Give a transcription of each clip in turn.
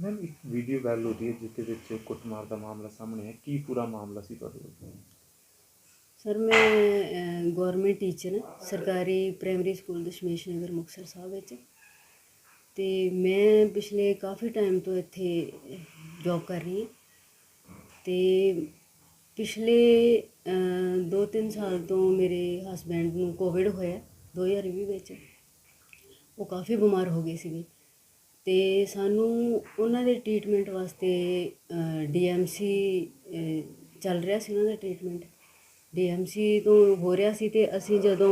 Ma'am, ਇੱਕ video viral ਹੋ ਰਹੀ ਹੈ ਜਿਸ ਦੇ ਵਿੱਚ ਕੁੱਟਮਾਰ ਦਾ ਮਾਮਲਾ ਸਾਹਮਣੇ ਹੈ ਕੀ ਪੂਰਾ ਮਾਮਲਾ ਸੀ ਤੁਹਾਡੇ ਕੋਲ ਸਰ, ਮੈਂ ਗਵਰਨਮੈਂਟ ਟੀਚਰ ਹਾਂ। ਸਰਕਾਰੀ ਪ੍ਰਾਇਮਰੀ ਸਕੂਲ ਦਸ਼ਮੇਸ਼ ਨਗਰ ਮੁਕਤਸਰ ਸਾਹਿਬ ਵਿੱਚ। ਤੇ ਮੈਂ ਪਿਛਲੇ ਕਾਫੀ ਟਾਈਮ ਤੋਂ ਇੱਥੇ ਜੌਬ ਕਰ ਰਹੀ ਹਾਂ। ਤੇ ਪਿਛਲੇ 2-3 ਸਾਲ ਤੋਂ ਮੇਰੇ ਹਸਬੈਂਡ ਨੂੰ ਕੋਵਿਡ ਹੋਇਆ 2020 ਵਿੱਚ। ਉਹ ਕਾਫੀ ਬਿਮਾਰ ਹੋ ਗਏ ਸੀਗੇ। ਤੇ ਸਾਨੂੰ ਉਹਨਾਂ ਦੇ ਟਰੀਟਮੈਂਟ ਵਾਸਤੇ ਡੀ ਐੱਮ ਸੀ ਚੱਲ ਰਿਹਾ ਸੀ ਉਹਨਾਂ ਦਾ ਟਰੀਟਮੈਂਟ ਡੀ ਟ੍ਰੀਟਮੈਂਟ ਸੀ ਤੋਂ ਹੋ ਰਿਹਾ ਸੀ ਅਤੇ ਅਸੀਂ ਜਦੋਂ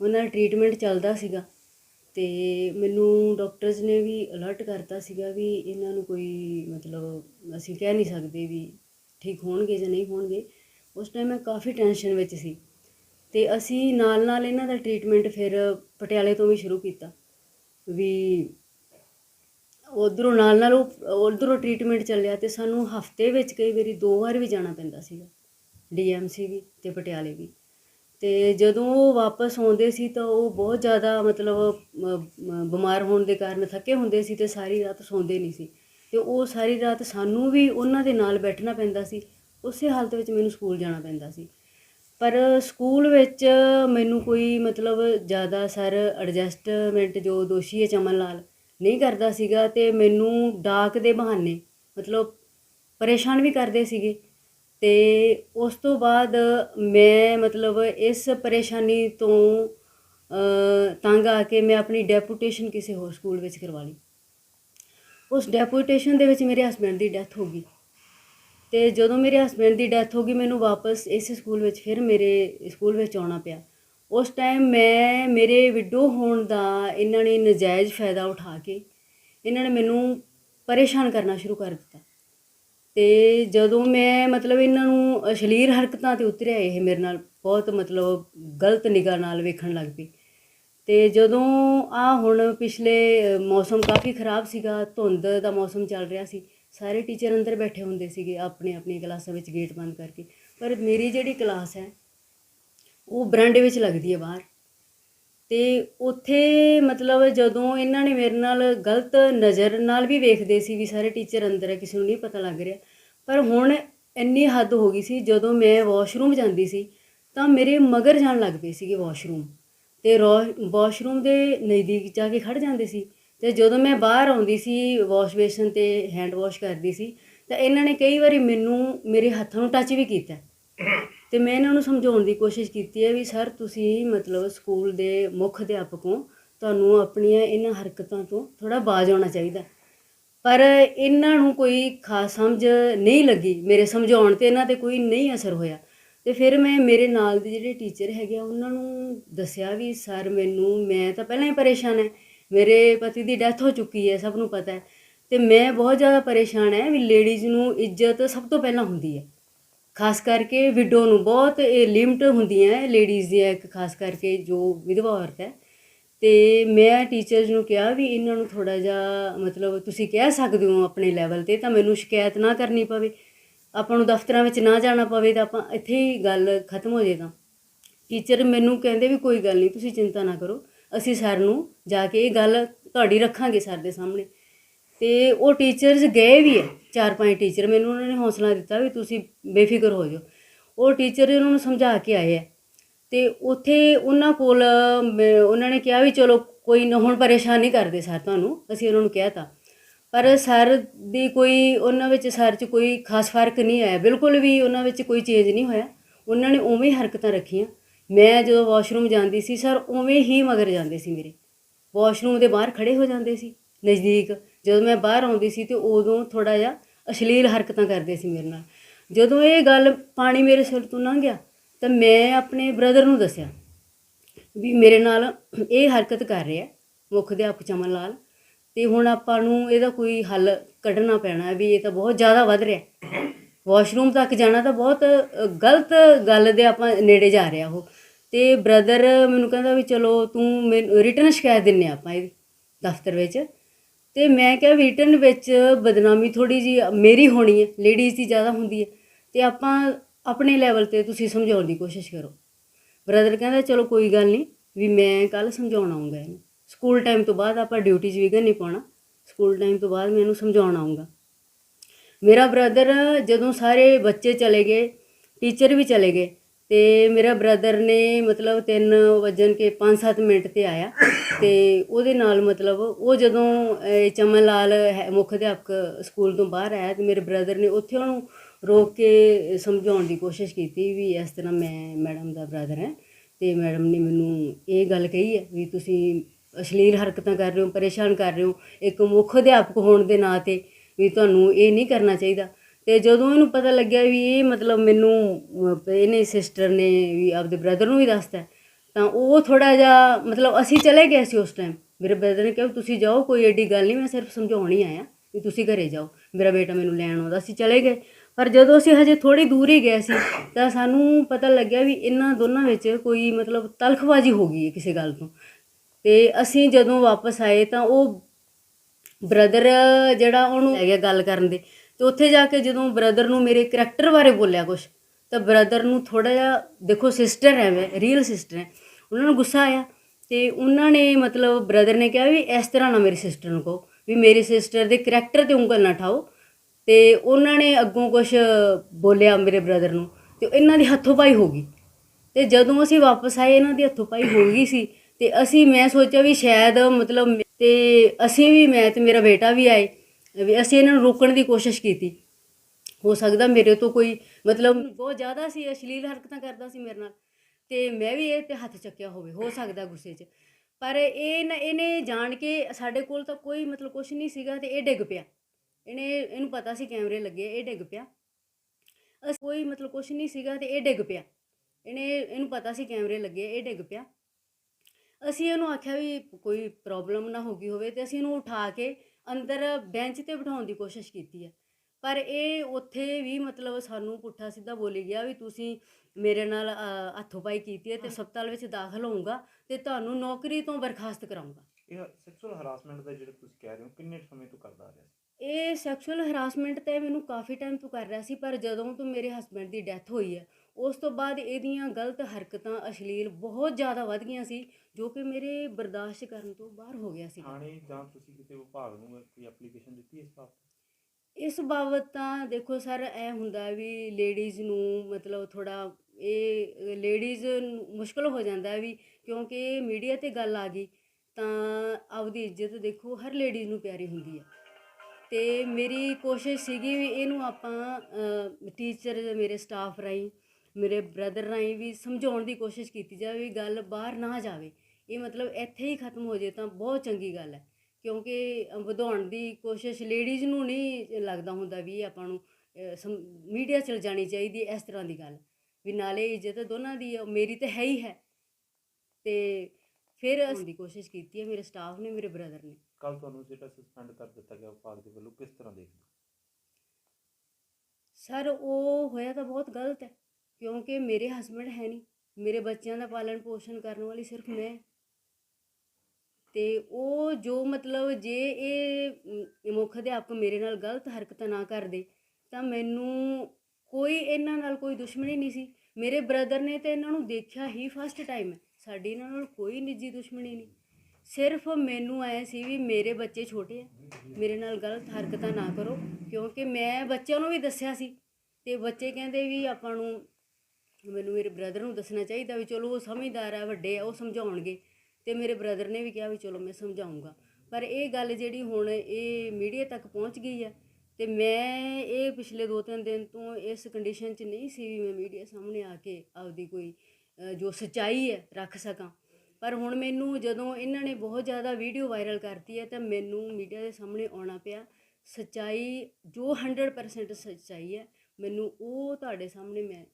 ਉਹਨਾਂ ਦਾ ਟਰੀਟਮੈਂਟ ਚੱਲਦਾ ਸੀਗਾ ਅਤੇ ਮੈਨੂੰ ਡਾਕਟਰਸ ਨੇ ਵੀ ਅਲਰਟ ਕਰਤਾ ਸੀਗਾ ਵੀ ਇਹਨਾਂ ਨੂੰ ਕੋਈ ਮਤਲਬ ਅਸੀਂ ਕਹਿ ਨਹੀਂ ਸਕਦੇ ਵੀ ਠੀਕ ਹੋਣਗੇ ਜਾਂ ਨਹੀਂ ਹੋਣਗੇ। ਉਸ ਟਾਈਮ ਮੈਂ ਕਾਫੀ ਟੈਨਸ਼ਨ ਵਿੱਚ ਸੀ ਅਤੇ ਅਸੀਂ ਨਾਲ ਨਾਲ ਇਹਨਾਂ ਦਾ ਟਰੀਟਮੈਂਟ ਫਿਰ ਪਟਿਆਲੇ ਤੋਂ ਵੀ ਸ਼ੁਰੂ ਕੀਤਾ ਵੀ ਉਧਰੋਂ ਨਾਲ ਨਾਲ ਉਹ ਉਧਰੋਂ ਟ੍ਰੀਟਮੈਂਟ ਚੱਲਿਆ ਤੇ ਸਾਨੂੰ ਹਫ਼ਤੇ ਵਿੱਚ ਕਈ ਵਾਰੀ ਦੋ ਵਾਰ ਵੀ ਜਾਣਾ ਪੈਂਦਾ ਸੀਗਾ। ਡੀਐਮਸੀ ਵੀ ਤੇ ਪਟਿਆਲੇ ਵੀ। ਤੇ ਜਦੋਂ ਉਹ ਵਾਪਸ ਆਉਂਦੇ ਸੀ ਤਾਂ ਉਹ ਬਹੁਤ ਜ਼ਿਆਦਾ ਮਤਲਬ ਬਿਮਾਰ ਹੋਣ ਦੇ ਕਾਰਨ ਥੱਕੇ ਹੁੰਦੇ ਸੀ ਤੇ ਸਾਰੀ ਰਾਤ ਸੌਂਦੇ ਨਹੀਂ ਸੀ। ਤੇ ਉਹ ਸਾਰੀ ਰਾਤ ਸਾਨੂੰ ਵੀ ਉਹਨਾਂ ਦੇ ਨਾਲ ਬੈਠਣਾ ਪੈਂਦਾ ਸੀ। ਉਸੇ ਹਾਲਤ ਵਿੱਚ ਮੈਨੂੰ ਸਕੂਲ ਜਾਣਾ ਪੈਂਦਾ ਸੀ। ਪਰ ਸਕੂਲ ਵਿੱਚ ਮੈਨੂੰ ਕੋਈ ਮਤਲਬ ਜ਼ਿਆਦਾ ਸਰ ਐਡਜਸਟਮੈਂਟ ਜੋ ਦੋਸ਼ੀ ਹੈ ਚਮਨ ਲਾਲ ਨਹੀਂ ਕਰਦਾ ਸੀਗਾ ਤੇ ਮੈਨੂੰ ਡਾਕ ਦੇ ਬਹਾਨੇ ਮਤਲਬ ਪਰੇਸ਼ਾਨ ਵੀ ਕਰਦੇ ਸੀਗੇ। ਤੇ ਉਸ ਤੋਂ ਬਾਅਦ ਮੈਂ ਮਤਲਬ ਇਸ ਪਰੇਸ਼ਾਨੀ ਤੋਂ ਤੰਗ ਆ ਕੇ ਮੈਂ ਆਪਣੀ ਡੈਪੂਟੇਸ਼ਨ ਕਿਸੇ ਹੋਰ ਸਕੂਲ ਵਿੱਚ ਕਰਵਾ ਲਈ। ਉਸ ਡੈਪੂਟੇਸ਼ਨ ਦੇ ਵਿੱਚ ਮੇਰੇ ਹਸਬੰਡ ਦੀ ਡੈਥ ਹੋ ਗਈ। ਤੇ ਜਦੋਂ ਮੇਰੇ ਹਸਬੰਡ ਦੀ ਡੈਥ ਹੋ ਗਈ, ਮੈਨੂੰ ਵਾਪਸ ਇਸ ਸਕੂਲ ਵਿੱਚ ਫਿਰ ਮੇਰੇ ਸਕੂਲ ਵਿੱਚ ਆਉਣਾ ਪਿਆ। ਉਸ ਟਾਈਮ ਮੈਂ, ਮੇਰੇ ਵਿਡੋ ਹੋਣ ਦਾ ਇਹਨਾਂ ਨੇ ਨਜਾਇਜ਼ ਫਾਇਦਾ ਉਠਾ ਕੇ ਇਹਨਾਂ ਨੇ ਮੈਨੂੰ ਪਰੇਸ਼ਾਨ ਕਰਨਾ ਸ਼ੁਰੂ ਕਰ ਦਿੱਤਾ। ਤੇ ਜਦੋਂ ਮੈਂ ਮਤਲਬ ਇਹਨਾਂ ਨੂੰ ਅਸ਼ਲੀਰ ਹਰਕਤਾਂ ਤੇ ਉਤਰਿਆ, ਇਹ ਮੇਰੇ ਨਾਲ ਬਹੁਤ ਮਤਲਬ ਗਲਤ ਨਿਗਾਹ ਨਾਲ ਵੇਖਣ ਲੱਗ ਪਈ। ਤੇ ਜਦੋਂ ਆ ਹੁਣ ਪਿਛਲੇ ਮੌਸਮ ਕਾਫੀ ਖਰਾਬ ਸੀਗਾ, ਧੁੰਦ ਦਾ ਮੌਸਮ ਚੱਲ ਰਿਹਾ ਸੀ, ਸਾਰੇ ਟੀਚਰ ਅੰਦਰ ਬੈਠੇ ਹੁੰਦੇ ਸੀਗੇ ਆਪਣੇ ਆਪਣੀ ਕਲਾਸਾਂ ਵਿੱਚ ਗੇਟ ਬੰਦ ਕਰਕੇ। ਪਰ ਮੇਰੀ ਜਿਹੜੀ ਕਲਾਸ ਹੈ ਉਹ ਬਰਾਂਡੇ ਵਿੱਚ ਲੱਗਦੀ ਹੈ ਬਾਹਰ। ਤੇ ਉੱਥੇ ਮਤਲਬ ਜਦੋਂ ਇਹਨਾਂ ਨੇ ਮੇਰੇ ਨਾਲ ਗਲਤ ਨਜ਼ਰ ਨਾਲ ਵੀ ਵੇਖਦੇ ਸੀ ਵੀ ਸਾਰੇ ਟੀਚਰ ਅੰਦਰ ਹੈ ਕਿਸੇ ਨੂੰ ਨਹੀਂ ਪਤਾ ਲੱਗ ਰਿਹਾ। ਪਰ ਹੁਣ ਇੰਨੀ ਹੱਦ ਹੋ ਗਈ ਸੀ, ਜਦੋਂ ਮੈਂ ਵਾਸ਼ਰੂਮ ਜਾਂਦੀ ਸੀ, ਤਾਂ ਮੇਰੇ ਮਗਰ ਜਾਣ ਲੱਗ ਪਏ ਸੀਗੇ ਵਾਸ਼ਰੂਮ। ਤੇ ਵਾਸ਼ਰੂਮ ਦੇ ਨਜ਼ਦੀਕ ਜਾ ਕੇ ਖੜ ਜਾਂਦੇ ਸੀ। ਤੇ ਜਦੋਂ ਮੈਂ ਬਾਹਰ ਆਉਂਦੀ ਸੀ, ਵਾਸ਼ ਬੇਸਨ ਤੇ ਹੈਂਡ ਵਾਸ਼ ਕਰਦੀ ਸੀ, ਤਾਂ ਇਹਨਾਂ ਨੇ ਕਈ ਵਾਰੀ ਮੈਨੂੰ ਮੇਰੇ ਹੱਥਾਂ ਨੂੰ ਟੱਚ ਵੀ ਕੀਤਾ। ਤੇ ਮੈਂ ਇਹਨਾਂ ਨੂੰ ਸਮਝਾਉਣ ਦੀ ਕੋਸ਼ਿਸ਼ ਕੀਤੀ ਹੈ ਵੀ ਸਰ, ਤੁਸੀਂ ਮਤਲਬ ਸਕੂਲ ਦੇ ਮੁੱਖ ਅਧਿਆਪਕ ਹੋ, ਤੁਹਾਨੂੰ ਆਪਣੀਆਂ ਇਹਨਾਂ ਹਰਕਤਾਂ ਤੋਂ ਥੋੜਾ ਬਾਜ਼ ਆਉਣਾ ਚਾਹੀਦਾ। ਪਰ ਇਹਨਾਂ ਨੂੰ ਕੋਈ ਖਾਸ ਸਮਝ ਨਹੀਂ ਲੱਗੀ, ਮੇਰੇ ਸਮਝਾਉਣ ਤੇ ਇਹਨਾਂ ਤੇ ਕੋਈ ਨਹੀਂ ਅਸਰ ਹੋਇਆ। ਤੇ ਫਿਰ ਮੈਂ ਮੇਰੇ ਨਾਲ ਦੇ ਜਿਹੜੇ ਟੀਚਰ ਹੈਗੇ ਆ, ਉਹਨਾਂ ਨੂੰ ਦੱਸਿਆ ਵੀ ਸਰ, ਮੈਨੂੰ, ਮੈਂ ਤਾਂ ਪਹਿਲਾਂ ਹੀ ਪਰੇਸ਼ਾਨ ਹੈ। ਮੇਰੇ ਪਤੀ ਦੀ ਡੈਥ ਹੋ ਚੁੱਕੀ ਹੈ, ਸਭ ਨੂੰ ਪਤਾ ਹੈ। ਤੇ ਮੈਂ ਬਹੁਤ ਜ਼ਿਆਦਾ ਪਰੇਸ਼ਾਨ ਹੈ ਵੀ ਲੇਡੀਜ਼ ਨੂੰ ਇੱਜ਼ਤ ਸਭ ਤੋਂ ਪਹਿਲਾਂ ਹੁੰਦੀ ਹੈ। ਖਾਸ ਕਰਕੇ ਵਿਡੋ ਨੂੰ ਬਹੁਤ ਇਹ ਲਿਮਟ ਹੁੰਦੀਆਂ ਹੈ ਲੇਡੀਜ਼ ਦੀਆਂ ਇੱਕ ਖਾਸ ਕਰਕੇ ਜੋ ਵਿਧਵਾ ਔਰਤ ਹੈ। ਤੇ ਮੈਂ ਟੀਚਰਸ ਨੂੰ ਕਿਹਾ ਵੀ ਇਹਨਾਂ ਨੂੰ ਥੋੜਾ ਜਿਹਾ ਮਤਲਬ ਤੁਸੀਂ ਕਹਿ ਸਕਦੇ ਹੋ ਆਪਣੇ ਲੈਵਲ ਤੇ ਤਾਂ ਮੈਨੂੰ ਸ਼ਿਕਾਇਤ ਨਾ ਕਰਨੀ ਪਵੇ। ਆਪਾਂ ਨੂੰ ਦਫ਼ਤਰਾਂ ਵਿੱਚ ਨਾ ਜਾਣਾ ਪਵੇ ਤਾਂ ਆਪਾਂ ਇੱਥੇ ਹੀ ਗੱਲ ਖਤਮ ਹੋ ਜੇ ਤਾਂ ਟੀਚਰ ਮੈਨੂੰ ਕਹਿੰਦੇ ਵੀ ਕੋਈ ਗੱਲ ਨਹੀਂ, ਤੁਸੀਂ ਚਿੰਤਾ ਨਾ ਕਰੋ। ਅਸੀਂ ਸਰ ਨੂੰ ਜਾ ਕੇ ਇਹ ਗੱਲ ਤੁਹਾਡੀ ਰੱਖਾਂਗੇ ਸਰ ਦੇ ਸਾਹਮਣੇ। ਤੇ ਉਹ ਟੀਚਰਸ ਗਏ ਵੀ ਹੈ ਚਾਰ ਪੰਜ ਟੀਚਰ ਮੈਨੂੰ ਉਹਨਾਂ ਨੇ ਹੌਸਲਾ ਦਿੱਤਾ ਵੀ ਤੁਸੀਂ ਬੇਫਿਕਰ ਹੋ ਜਾਓ। ਉਹ ਟੀਚਰ ਉਹਨਾਂ ਨੂੰ ਸਮਝਾ ਕੇ ਆਏ ਹੈ ਤੇ ਉੱਥੇ ਉਹਨਾਂ ਕੋਲ, ਮੈਂ- ਉਹਨਾਂ ਨੇ ਕਿਹਾ ਵੀ ਚਲੋ ਕੋਈ ਨਾ, ਹੁਣ ਪਰੇਸ਼ਾਨ ਨਹੀਂ ਕਰਦੇ ਸਰ ਤੁਹਾਨੂੰ, ਅਸੀਂ ਉਹਨਾਂ ਨੂੰ ਕਿਹਾ ਤਾ। ਪਰ ਸਰ ਦੀ ਕੋਈ, ਉਹਨਾਂ ਵਿੱਚ ਸਰ 'ਚ ਕੋਈ ਖਾਸ ਫ਼ਰਕ ਨਹੀਂ ਆਇਆ, ਬਿਲਕੁਲ ਵੀ ਉਹਨਾਂ ਵਿੱਚ ਕੋਈ ਚੇਂਜ ਨਹੀਂ ਹੋਇਆ। ਉਹਨਾਂ ਨੇ ਉਵੇਂ ਹੀ ਹਰਕਤਾਂ ਰੱਖੀਆਂ। ਮੈਂ ਜਦੋਂ ਵਾਸ਼ਰੂਮ ਜਾਂਦੀ ਸੀ, ਸਰ ਉਵੇਂ ਹੀ ਮਗਰ ਜਾਂਦੇ ਸੀ ਮੇਰੇ। ਵਾਸ਼ਰੂਮ ਦੇ ਬਾਹਰ ਖੜੇ ਹੋ ਜਾਂਦੇ ਸੀ, ਨਜ਼ਦੀਕ। ਜਦੋਂ ਮੈਂ ਬਾਹਰ ਆਉਂਦੀ ਸੀ ਤੇ ਉਦੋਂ ਥੋੜਾ ਜਿਹਾ ਅਸ਼ਲੀਲ ਹਰਕਤਾਂ ਕਰਦੇ ਸੀ ਮੇਰੇ ਨਾਲ। ਜਦੋਂ ਇਹ ਗੱਲ ਪਾਣੀ ਮੇਰੇ ਸਿਰ ਤੋਂ ਲੰਘ ਗਿਆ ਤਾਂ ਮੈਂ ਆਪਣੇ ਬ੍ਰਦਰ ਨੂੰ ਦੱਸਿਆ ਵੀ ਮੇਰੇ ਨਾਲ ਇਹ ਹਰਕਤ ਕਰ ਰਿਹਾ ਮੁੱਖ ਅਧਿਆਪਕ ਚਮਨ ਲਾਲ। ਤੇ ਹੁਣ ਆਪਾਂ ਨੂੰ ਇਹਦਾ ਕੋਈ ਹੱਲ ਕੱਢਣਾ ਪੈਣਾ ਵੀ ਇਹ ਤਾਂ ਬਹੁਤ ਜ਼ਿਆਦਾ ਵੱਧ ਰਿਹਾ ਵਾਸ਼ਰੂਮ ਤੱਕ ਜਾਣਾ ਤਾਂ ਬਹੁਤ ਗਲਤ ਗੱਲ ਦੇ ਆਪਾਂ ਨੇੜੇ ਜਾ ਰਿਹਾ ਉਹ। ਤੇ ਬ੍ਰਦਰ ਮੈਨੂੰ ਕਹਿੰਦਾ ਵੀ ਚਲੋ ਤੂੰ ਮੈਨੂੰ ਰਿਟਰਨ ਸ਼ਿਕਾਇਤ ਦਿੰਨੇ ਆਪਾਂ ਇਹਦੀ ਦਫ਼ਤਰ ਵਿੱਚ। ਤੇ ਮੈਂ ਕਿਹਾ ਰਿਟਰਨ ਵਿੱਚ ਬਦਨਾਮੀ ਥੋੜੀ ਜੀ ਮੇਰੀ ਹੋਣੀ ਹੈ ਲੇਡੀਜ਼ ਦੀ ਜ਼ਿਆਦਾ ਹੁੰਦੀ ਹੈ। ਤੇ ਆਪਾਂ ਆਪਣੇ ਲੈਵਲ ਤੇ ਤੁਸੀਂ ਸਮਝਾਉਣ ਦੀ ਕੋਸ਼ਿਸ਼ ਕਰੋ। ਬ੍ਰਦਰ ਕਹਿੰਦਾ, ਚਲੋ ਕੋਈ ਗੱਲ ਨਹੀਂ, ਵੀ ਮੈਂ ਕੱਲ ਸਮਝਾਉਣ ਆਉਂਗਾ ਇਹਨੂੰ। ਸਕੂਲ ਟਾਈਮ ਤੋਂ ਬਾਅਦ ਆਪਾਂ ਡਿਊਟੀ 'ਚ ਵਿਘਨ ਨਹੀਂ ਪਾਉਣਾ? ਸਕੂਲ ਟਾਈਮ ਤੋਂ ਬਾਅਦ ਮੈਂ ਇਹਨੂੰ ਸਮਝਾਉਣ ਆਉਂਗਾ ਮੇਰਾ ਬ੍ਰਦਰ ਜਦੋਂ ਸਾਰੇ ਬੱਚੇ ਚਲੇ ਗਏ ਟੀਚਰ ਵੀ ਚਲੇ ਗਏ ਤੇ ਮੇਰਾ ਬ੍ਰਦਰ ਨੇ ਮਤਲਬ 3 ਵਜਣ ਕੇ 5-7 ਮਿੰਟ ਤੇ ਆਇਆ ਤੇ ਉਹਦੇ ਨਾਲ ਮਤਲਬ ਉਹ ਜਦੋਂ ਚਮਨ ਲਾਲ ਹੈ- ਮੁੱਖ ਅਧਿਆਪਕ ਸਕੂਲ ਤੋਂ ਬਾਹਰ ਆਇਆ ਤੇ ਮੇਰੇ ਬ੍ਰਦਰ ਨੇ ਉੱਥੇ ਉਹਨੂੰ ਰੋਕ ਕੇ ਸਮਝਾਉਣ ਦੀ ਕੋਸ਼ਿਸ਼ ਕੀਤੀ ਵੀ ਇਸ ਤਰ੍ਹਾਂ ਮੈਂ ਮੈਡਮ ਦਾ ਬ੍ਰਦਰ ਹਾਂ ਤੇ ਮੈਡਮ ਨੇ ਮੈਨੂੰ ਇਹ ਗੱਲ ਕਹੀ ਹੈ ਵੀ ਤੁਸੀਂ ਅਸ਼ਲੀਲ ਹਰਕਤਾਂ ਕਰ ਰਹੇ ਹੋ, ਪਰੇਸ਼ਾਨ ਕਰ ਰਹੇ ਹੋ, ਇੱਕ ਮੁੱਖ ਅਧਿਆਪਕ ਹੋਣ ਦੇ ਨਾਂ ਤੇ ਵੀ ਤੁਹਾਨੂੰ ਇਹ ਨਹੀਂ ਕਰਨਾ ਚਾਹੀਦਾ। ਤੇ ਜਦੋਂ ਇਹਨੂੰ ਪਤਾ ਲੱਗਿਆ ਵੀ ਇਹ ਮਤਲਬ ਮੈਨੂੰ ਇਹਨੇ ਸਿਸਟਰ ਨੇ ਵੀ ਆਪਦੇ ਬ੍ਰਦਰ ਨੂੰ ਵੀ ਦੱਸਤਾ, ਤਾਂ ਉਹ ਥੋੜਾ ਜਿਹਾ ਮਤਲਬ ਅਸੀਂ ਚਲੇ ਗਏ ਸੀ ਉਸ ਟਾਈਮ ਮੇਰੇ ਬ੍ਰਦਰ ਨੇ ਕਿਹਾ ਵੀ ਤੁਸੀਂ ਜਾਓ, ਕੋਈ ਏਡੀ ਗੱਲ ਨਹੀਂ, ਮੈਂ ਸਿਰਫ ਸਮਝਾਉਣ ਹੀ ਆਇਆ ਵੀ ਤੁਸੀਂ ਘਰੇ ਜਾਓ। ਮੇਰਾ ਬੇਟਾ ਮੈਨੂੰ ਲੈਣ ਆਉਂਦਾ ਅਸੀਂ ਚਲੇ ਗਏ। ਪਰ ਜਦੋਂ ਅਸੀਂ ਹਜੇ ਥੋੜੀ ਦੂਰ ਹੀ ਗਏ ਸੀ, ਤਾਂ ਸਾਨੂੰ ਪਤਾ ਲੱਗਿਆ ਵੀ ਇਹਨਾਂ ਦੋਨਾਂ ਵਿੱਚ ਕੋਈ ਮਤਲਬ ਤਲਖਬਾਜ਼ੀ ਹੋ ਗਈ ਹੈ ਕਿਸੇ ਗੱਲ ਤੋਂ। ਤੇ ਅਸੀਂ ਜਦੋਂ ਵਾਪਸ ਆਏ ਤਾਂ ਉਹ ਬ੍ਰਦਰ ਜਿਹੜਾ ਉਹਨੂੰ ਲੈ ਗਿਆ ਗੱਲ ਕਰਨ ਦੇ। ਤੇ ਉੱਥੇ ਜਾ ਕੇ ਜਦੋਂ ਬ੍ਰਦਰ ਨੂੰ ਮੇਰੇ ਕਰੈਕਟਰ ਬਾਰੇ ਬੋਲਿਆ ਕੁਛ, ਤਾਂ ਬ੍ਰਦਰ ਨੂੰ ਥੋੜਾ ਜਿਹਾ, ਦੇਖੋ ਸਿਸਟਰ ਹੈ ਮੈਂ ਰੀਅਲ ਸਿਸਟਰ ਹੈ। ਉਹਨਾਂ ਨੂੰ ਗੁੱਸਾ ਆਇਆ ਤੇ ਉਹਨਾਂ ਨੇ ਮਤਲਬ ਬ੍ਰਦਰ ਨੇ ਕਿਹਾ ਵੀ ਇਸ ਤਰ੍ਹਾਂ ਨਾ ਮੇਰੀ ਸਿਸਟਰ ਨੂੰ ਕਹੋ, ਵੀ ਮੇਰੀ ਸਿਸਟਰ ਦੇ ਕਰੈਕਟਰ ਤੇ ਉਂਗਲ ਨਾ ਠਾਓ ਤੇ ਉਹਨਾਂ ਨੇ ਅੱਗੋਂ ਕੁਛ ਬੋਲਿਆ ਮੇਰੇ ਬ੍ਰਦਰ ਨੂੰ, ਤੇ ਇਹਨਾਂ ਦੀ ਹੱਥੋਂ ਪਾਈ ਹੋ ਗਈ। ਤੇ ਜਦੋਂ ਅਸੀਂ ਵਾਪਸ ਆਏ, ਇਹਨਾਂ ਦੀ ਹੱਥੋਂ ਪਾਈ ਹੋ ਗਈ ਸੀ, ਤੇ ਅਸੀਂ ਮੈਂ ਸੋਚਿਆ ਵੀ ਸ਼ਾਇਦ ਮਤਲਬ ਮੇ- ਤੇ ਅਸੀਂ ਵੀ, ਮੈਂ ਤੇ ਮੇਰਾ ਬੇਟਾ ਵੀ ਆਏ। ਵੀ ਅਸੀਂ ਇਹਨਾਂ ਨੂੰ ਰੋਕਣ ਦੀ ਕੋਸ਼ਿਸ਼ ਕੀਤੀ। ਹੋ ਸਕਦਾ ਮੇਰੇ ਤੋਂ ਕੋਈ ਮਤਲਬ ਬਹੁਤ ਜ਼ਿਆਦਾ ਸੀ, ਅਸ਼ਲੀਲ ਹਰਕਤਾਂ ਕਰਦਾ ਸੀ ਮੇਰੇ ਨਾਲ ਤੇ ਮੈਂ ਵੀ ਇਹ ਤੇ ਹੱਥ ਚੱਕਿਆ ਹੋਵੇ, ਹੋ ਸਕਦਾ ਗੁੱਸੇ 'ਚ। ਪਰ ਇਹ ਨਾ, ਇਹਨੇ ਜਾਣ ਕੇ ਸਾਡੇ ਕੋਲ ਤਾਂ ਕੋਈ ਮਤਲਬ ਕੁਝ ਨਹੀਂ ਸੀਗਾ ਤੇ ਇਹ ਡਿੱਗ ਪਿਆ। ਇਹਨੇ, ਇਹਨੂੰ ਪਤਾ ਸੀ ਕੈਮਰੇ ਲੱਗੇ, ਇਹ ਡਿੱਗ ਪਿਆ। ਅਸ, ਕੋਈ ਮਤਲਬ ਕੁਝ ਨਹੀਂ ਸੀਗਾ ਤੇ ਇਹ ਡਿੱਗ ਪਿਆ। ਇਹਨੇ, ਇਹਨੂੰ ਪਤਾ ਸੀ ਕੈਮਰੇ ਲੱਗੇ, ਇਹ ਡਿੱਗ ਪਿਆ। ਅਸੀਂ ਇਹਨੂੰ ਆਖਿਆ ਵੀ ਕੋਈ ਪ੍ਰੋਬਲਮ ਨਾ ਹੋ ਗਈ ਹੋਵੇ ਤੇ ਅਸੀਂ ਇਹਨੂੰ ਉਠਾ ਕੇ ਅੰਦਰ ਬੈਂਚ ਤੇ ਬਿਠਾਉਣ ਦੀ ਕੋਸ਼ਿਸ਼ ਕੀਤੀ ਹੈ ਪਰ ਇਹ ਉੱਥੇ ਵੀ ਮਤਲਬ ਸਾਨੂੰ ਪੁੱਠਾ ਸਿੱਧਾ ਬੋਲੀ ਗਿਆ ਵੀ ਤੁਸੀਂ ਮੇਰੇ ਨਾਲ ਅ, ਹੱਥੋਂ ਪਾਈ ਕੀਤੀ ਹੈ ਤੇ ਹਸਪਤਾਲ ਵਿੱਚ ਦਾਖਲ ਹੋਊਗਾ ਤੇ ਤੁਹਾਨੂੰ ਨੌਕਰੀ ਤੋਂ ਬਰਖਾਸਤ ਕਰਾਉਂਗਾ ਇਹ ਸੈਕਸੁਅਲ ਹਰਾਸਮੈਂਟ ਦਾ ਜਿਹੜਾ ਤੁਸੀਂ ਕਹਿ ਰਹੇ ਹੋ ਕਿੰਨੇ ਸਮੇਂ ਤੋਂ ਕਰਦਾ ਆ ਰਿਹਾ ਸੀ? ਇਹ ਸੈਕਸ਼ੂਅਲ ਹਰਾਸਮੈਂਟ ਤੇ ਮੈਨੂੰ ਕਾਫੀ ਟਾਈਮ ਤੋਂ ਕਰ ਰਿਹਾ ਸੀ ਪਰ ਜਦੋਂ ਤੋਂ ਮੇਰੇ ਹਸਬੰਡ ਦੀ ਡੈਥ ਹੋਈ ਹੈ ਉਸ ਤੋਂ ਬਾਅਦ ਇਹਦੀਆਂ ਗਲਤ ਹਰਕਤਾਂ ਅਸ਼ਲੀਲ ਬਹੁਤ ਜ਼ਿਆਦਾ ਵੱਧ ਗਈਆਂ ਸੀ ਜੋ ਕਿ ਮੇਰੇ ਬਰਦਾਸ਼ਤ ਕਰਨ ਤੋਂ ਬਾਹਰ ਹੋ ਗਿਆ ਸੀ। ਥਾਣੇ ਜਾਂ ਤੁਸੀਂ ਕਿਸੇ ਵਿਭਾਗ ਨੂੰ ਕੋਈ ਐਪਲੀਕੇਸ਼ਨ ਦਿੱਤੀ ਇਸ ਬਾਤ ਇਸ ਬਾਬਤ ਤਾਂ ਦੇਖੋ ਸਰ ਇਹ ਹੁੰਦਾ ਵੀ ਲੇਡੀਜ਼ ਨੂੰ ਮਤਲਬ ਥੋੜਾ ਇਹ ਲੇਡੀਜ਼ ਮੁਸ਼ਕਲ ਹੋ ਜਾਂਦਾ ਵੀ ਕਿਉਂਕਿ ਮੀਡੀਆ ਤੇ ਗੱਲ ਆ ਗਈ ਤਾਂ ਆਪਦੀ ਇੱਜ਼ਤ ਦੇਖੋ ਹਰ ਲੇਡੀਜ਼ ਨੂੰ ਪਿਆਰੀ ਹੁੰਦੀ ਹੈ ਤੇ ਮੇਰੀ ਕੋਸ਼ਿਸ਼ ਸੀਗੀ ਵੀ ਇਹਨੂੰ ਆਪਾਂ ਟੀਚਰ ਮੇਰੇ ਸਟਾਫ ਰਾਹੀਂ ਮੇਰੇ ਬ੍ਰਦਰ ਰਾਹੀਂ ਵੀ ਸਮਝਾਉਣ ਦੀ ਕੋਸ਼ਿਸ਼ ਕੀਤੀ ਜਾਵੇ ਵੀ ਗੱਲ ਬਾਹਰ ਨਾ ਜਾਵੇ। ਇਹ ਮਤਲਬ ਇੱਥੇ ਹੀ ਖਤਮ ਹੋ ਜੇ ਤਾਂ ਬਹੁਤ ਚੰਗੀ ਗੱਲ ਹੈ। ਕਿਉਂਕਿ ਵਧਾਉਣ ਦੀ ਕੋਸ਼ਿਸ਼ ਲੇਡੀਜ਼ ਨੂੰ ਨਹੀਂ ਲੱਗਦਾ ਹੁੰਦਾ ਵੀ ਆਪਾਂ ਨੂੰ ਮੀਡੀਆ 'ਚ ਜਾਣੀ ਚਾਹੀਦੀ ਇਸ ਤਰ੍ਹਾਂ ਦੀ ਗੱਲ। ਵੀ ਨਾਲੇ ਇੱਜ਼ਤ ਦੋਨਾਂ ਦੀ ਹੈ, ਮੇਰੀ ਤਾਂ ਹੈ ਹੀ ਹੈ। ਤੇ ਫਿਰ ਅਸੀਂ ਦੀ ਕੋਸ਼ਿਸ਼ ਕੀਤੀ ਹੈ ਮੇਰੇ ਸਟਾਫ ਨੇ ਮੇਰੇ ਬ੍ਰਦਰ ਨੇ। ਕੱਲ ਤੁਹਾਨੂੰ ਜਿਹੜਾ ਸਸਪੈਂਡ ਕਰ ਦਿੱਤਾ ਗਿਆ ਵਿਭਾਗ ਦੇ ਵੱਲੋਂ ਕਿਸ ਤਰ੍ਹਾਂ ਦੇਖਦੇ ਸਰ ਉਹ ਹੋਇਆ ਤਾਂ ਬਹੁਤ ਗਲਤ ਹੈ। ਕਿਉਂਕਿ ਮੇਰੇ ਹਸਬੰਡ ਹੈ ਨਹੀਂ। ਮੇਰੇ ਬੱਚਿਆਂ ਦਾ ਪਾਲਣ ਪੋਸ਼ਣ ਕਰਨ ਵਾਲੀ ਸਿਰਫ ਮੈਂ। ਤੇ ਉਹ ਜੋ ਮਤਲਬ ਜੇ ਇਹ ਮੁੱਖ ਅਧਿਆਪਕ ਮੇਰੇ ਨਾਲ ਗਲਤ ਹਰਕਤਾਂ ਨਾ ਕਰਦੇ, ਤਾਂ ਮੈਨੂੰ ਕੋਈ ਇਹਨਾਂ ਨਾਲ ਕੋਈ ਦੁਸ਼ਮਣੀ ਨਹੀਂ ਸੀ। ਮੇਰੇ ਬ੍ਰਦਰ ਨੇ ਤੇ ਇਹਨਾਂ ਨੂੰ ਦੇਖਿਆ ਹੀ ਫਸਟ ਟਾਈਮ ਹੈ ਸਾਡੀ ਇਹਨਾਂ ਨਾਲ ਕੋਈ ਨਿੱਜੀ ਦੁਸ਼ਮਣੀ ਨਹੀਂ। ਸਿਰਫ ਮੈਨੂੰ ਐ ਸੀ ਵੀ ਮੇਰੇ ਬੱਚੇ ਛੋਟੇ ਆ, ਮੇਰੇ ਨਾਲ ਗਲਤ ਹਰਕਤਾਂ ਨਾ ਕਰੋ, ਕਿਉਂਕਿ ਮੈਂ ਬੱਚਿਆਂ ਨੂੰ ਵੀ ਦੱਸਿਆ ਸੀ। ਤੇ ਬੱਚੇ ਕਹਿੰਦੇ ਵੀ ਆਪਾਂ ਨੂੰ ਮੈਨੂੰ ਮੇਰੇ ਬ੍ਰਦਰ ਨੂੰ ਦੱਸਣਾ ਚਾਹੀਦਾ ਵੀ ਚਲੋ ਉਹ ਸਮਝਦਾਰ ਆ, ਵੱਡੇ ਆ, ਉਹ ਸਮਝਾਉਣਗੇ। ਤੇ ਮੇਰੇ ਬ੍ਰਦਰ ਨੇ ਵੀ ਕਿਹਾ ਵੀ ਚਲੋ ਮੈਂ ਸਮਝਾਉਂਗਾ। ਪਰ ਇਹ ਗੱਲ ਜਿਹੜੀ ਹੁਣ ਇਹ ਮੀਡੀਆ ਤੱਕ ਪਹੁੰਚ ਗਈ ਹੈ ਤੇ ਮੈਂ ਇਹ ਪਿਛਲੇ 2-3 ਦਿਨ ਤੋਂ ਇਸ ਕੰਡੀਸ਼ਨ 'ਚ ਨਹੀਂ ਸੀ ਵੀ ਮੈਂ ਮੀਡੀਆ ਸਾਹਮਣੇ ਆ ਕੇ ਆਪਦੀ ਕੋਈ ਜੋ ਸੱਚਾਈ ਹੈ ਰੱਖ ਸਕਾਂ। ਪਰ ਹੁਣ ਮੈਨੂੰ ਜਦੋਂ ਇਹਨਾਂ ਨੇ ਬਹੁਤ ਜ਼ਿਆਦਾ ਵੀਡੀਓ ਵਾਇਰਲ ਕਰਤੀ ਹੈ ਤਾਂ ਮੈਨੂੰ ਮੀਡੀਆ ਦੇ ਸਾਹਮਣੇ ਆਉਣਾ ਪਿਆ। ਸੱਚਾਈ ਜੋ 100% ਸੱਚਾਈ ਹੈ, ਮੈਨੂੰ ਉਹ ਤੁਹਾਡੇ ਸਾਹਮਣੇ ਮੈਂ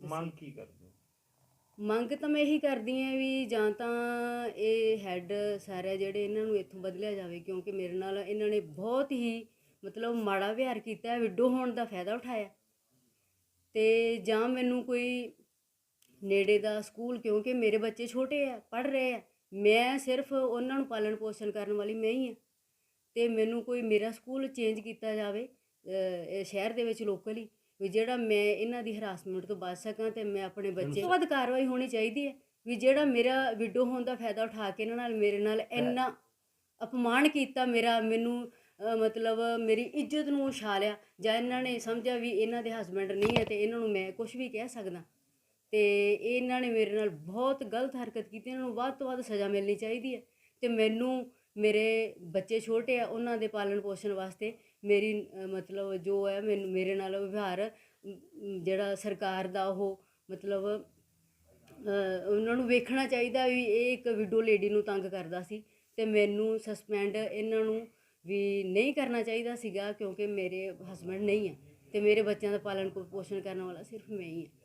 ਮੰਗ ਕੀ ਕਰਦੇ ਹੋ? ਮੰਗ ਤਾਂ ਮੈਂ ਇਹੀ ਕਰਦੀ ਹਾਂ ਵੀ ਜਾਂ ਤਾਂ ਇਹ ਹੈੱਡ ਸਾਰੇ ਜਿਹੜੇ ਇਹਨਾਂ ਨੂੰ ਇੱਥੋਂ ਬਦਲਿਆ ਜਾਵੇ ਕਿਉਂਕਿ ਮੇਰੇ ਨਾਲ ਇਹਨਾਂ ਨੇ ਬਹੁਤ ਹੀ ਮਤਲਬ ਮਾੜਾ ਵਿਹਾਰ ਕੀਤਾ ਹੈ ਵਿਡੋ ਹੋਣ ਦਾ ਫਾਇਦਾ ਉਠਾਇਆ। ਤੇ ਜਾਂ ਮੈਨੂੰ ਕੋਈ ਨੇੜੇ ਦਾ ਸਕੂਲ ਕਿਉਂਕਿ ਮੇਰੇ ਬੱਚੇ ਛੋਟੇ ਆ ਪੜ੍ਹ ਰਹੇ ਆ ਮੈਂ ਸਿਰਫ ਉਹਨਾਂ ਨੂੰ ਪਾਲਣ ਪੋਸ਼ਣ ਕਰਨ ਵਾਲੀ ਮੈਂ ਹੀ ਆ। ਤੇ ਮੈਨੂੰ ਕੋਈ ਮੇਰਾ ਸਕੂਲ ਚੇਂਜ ਕੀਤਾ ਜਾਵੇ ਸ਼ਹਿਰ ਦੇ ਵਿੱਚ ਲੋਕਲੀ ਵੀ ਜਿਹੜਾ ਮੈਂ ਇਹਨਾਂ ਦੀ ਹਰਾਸਮੈਂਟ ਤੋਂ ਬਚ ਸਕਾਂ ਤੇ ਮੈਂ ਆਪਣੇ ਬੱਚੇ ਤੋਂ ਵੱਧ ਕਾਰਵਾਈ ਹੋਣੀ ਚਾਹੀਦੀ ਹੈ ਵੀ ਜਿਹੜਾ ਮੇਰਾ ਵਿਡੋ ਹੋਣ ਦਾ ਫਾਇਦਾ ਉਠਾ ਕੇ ਇਹਨਾਂ ਨਾਲ ਮੇਰੇ ਨਾਲ ਇੰਨਾ ਅਪਮਾਨ ਕੀਤਾ ਮੇਰਾ ਮੈਨੂੰ ਮਤਲਬ ਮੇਰੀ ਇੱਜ਼ਤ ਨੂੰ ਉਛਾਲਿਆ ਜਾਂ ਇਹਨਾਂ ਨੇ ਸਮਝਿਆ ਵੀ ਇਹਨਾਂ ਦੇ ਹਸਬੰਡ ਨਹੀਂ ਹੈ ਤੇ ਇਹਨਾਂ ਨੂੰ ਮੈਂ ਕੁਝ ਵੀ ਕਹਿ ਸਕਦਾ। ਤੇ ਇਹਨਾਂ ਨੇ ਮੇਰੇ ਨਾਲ ਬਹੁਤ ਗਲਤ ਹਰਕਤ ਕੀਤੀ ਇਹਨਾਂ ਨੂੰ ਵੱਧ ਤੋਂ ਵੱਧ ਸਜ਼ਾ ਮਿਲਣੀ ਚਾਹੀਦੀ ਹੈ ਤੇ ਮੈਨੂੰ ਮੇਰੇ ਬੱਚੇ ਛੋਟੇ ਆ ਉਹਨਾਂ ਦੇ ਪਾਲਣ ਪੋਸ਼ਣ ਵਾਸਤੇ ਮੇਰੀ ਮਤਲਬ ਜੋ ਹੈ ਮੈਨੂੰ, ਮੇਰੇ ਨਾਲ ਵਿਵਹਾਰ ਜਿਹੜਾ ਸਰਕਾਰ ਦਾ ਉਹ ਮਤਲਬ ਉਹਨਾਂ ਨੂੰ ਵੇਖਣਾ ਚਾਹੀਦਾ ਵੀ ਇਹ ਇੱਕ ਵਿਡੋ ਲੇਡੀ ਨੂੰ ਤੰਗ ਕਰਦਾ ਸੀ ਤੇ ਮੈਨੂੰ ਸਸਪੈਂਡ ਇਹਨਾਂ ਨੂੰ ਵੀ ਨਹੀਂ ਕਰਨਾ ਚਾਹੀਦਾ ਸੀਗਾ ਕਿਉਂਕਿ ਮੇਰੇ ਹਸਬੰਡ ਨਹੀਂ ਹੈ ਤੇ ਮੇਰੇ ਬੱਚਿਆਂ ਦਾ ਪਾਲਣ ਪੋ- ਪੋਸ਼ਣ ਕਰਨ ਵਾਲਾ ਸਿਰਫ ਮੈਂ ਹੀ ਹਾਂ।